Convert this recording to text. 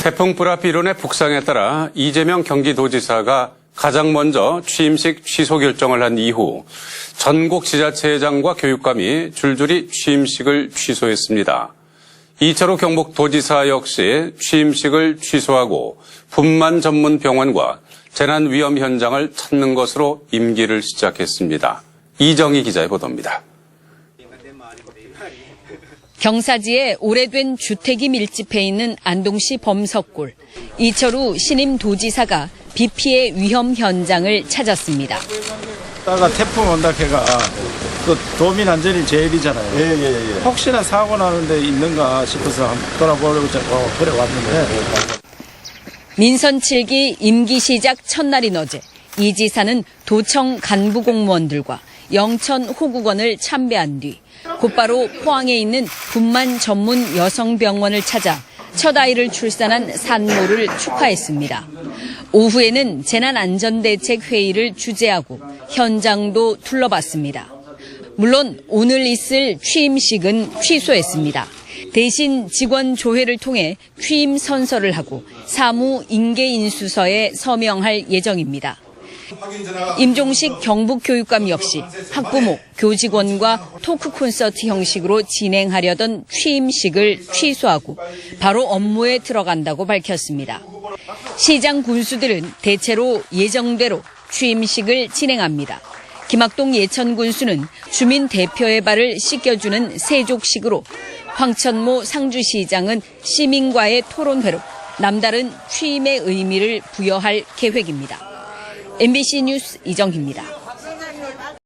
태풍 브라피론의 북상에 따라 이재명 경기도지사가 가장 먼저 취임식 취소 결정을 한 이후 전국 지자체장과 교육감이 줄줄이 취임식을 취소했습니다. 이철우 경북도지사 역시 취임식을 취소하고 분만 전문 병원과 재난 위험 현장을 찾는 것으로 임기를 시작했습니다. 이정희 기자의 보도입니다. 경사지에 오래된 주택이 밀집해 있는 안동시 범석골. 이철우 신임 도지사가 비 피해 위험 현장을 찾았습니다. 따가 태풍 온다 걔가 그 도민 안전이 제일이잖아요. 예 예 예. 혹시나 사고 나는데 있는가 싶어서 한번 돌아보려고 자꾸 그래 왔는데 민선 7기 임기 시작 첫날인 어제 이 지사는 도청 간부 공무원들과 영천 호국원을 참배한 뒤 곧바로 포항에 있는 분만 전문 여성병원을 찾아 첫 아이를 출산한 산모를 축하했습니다. 오후에는 재난안전대책회의를 주재하고 현장도 둘러봤습니다. 물론 오늘 있을 취임식은 취소했습니다. 대신 직원 조회를 통해 취임 선서를 하고 사무 인계인수서에 서명할 예정입니다. 임종식 경북교육감 역시 학부모, 교직원과 토크 콘서트 형식으로 진행하려던 취임식을 취소하고 바로 업무에 들어간다고 밝혔습니다. 시장 군수들은 대체로 예정대로 취임식을 진행합니다. 김학동 예천 군수는 주민 대표의 발을 씻겨주는 세족식으로 황천모 상주시장은 시민과의 토론회로 남다른 취임의 의미를 부여할 계획입니다. MBC 뉴스 이정희입니다.